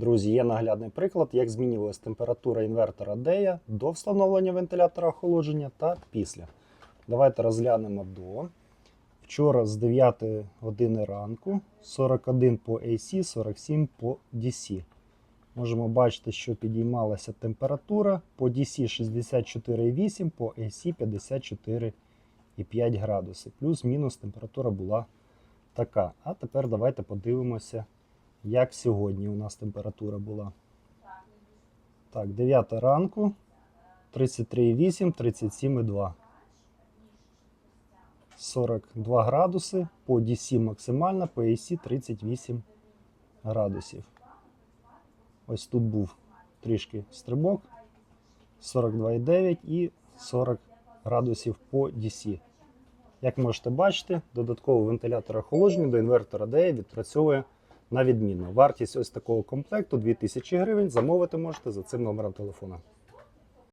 Друзі, є наглядний приклад, як змінювалась температура інвертора DEA до встановлення вентилятора охолодження та після. Давайте розглянемо до. Вчора з 9 години ранку 41 по AC, 47 по DC. Можемо бачити, що підіймалася температура по DC 64,8, по AC 54,5 градуси. Плюс-мінус температура була така. А тепер давайте подивимося, як сьогодні у нас температура була. Так, 9 ранку 33,8, 37,2. 42 градуси, по DC максимальна, по AC 38 градусів. Ось тут був трішки стрибок 42,9 і 40 градусів по DC. Як можете бачити, додатковий вентилятор охолодження до інвертора DE відпрацьовує на відмінно. Вартість ось такого комплекту 2000 гривень. Замовити можете за цим номером телефона.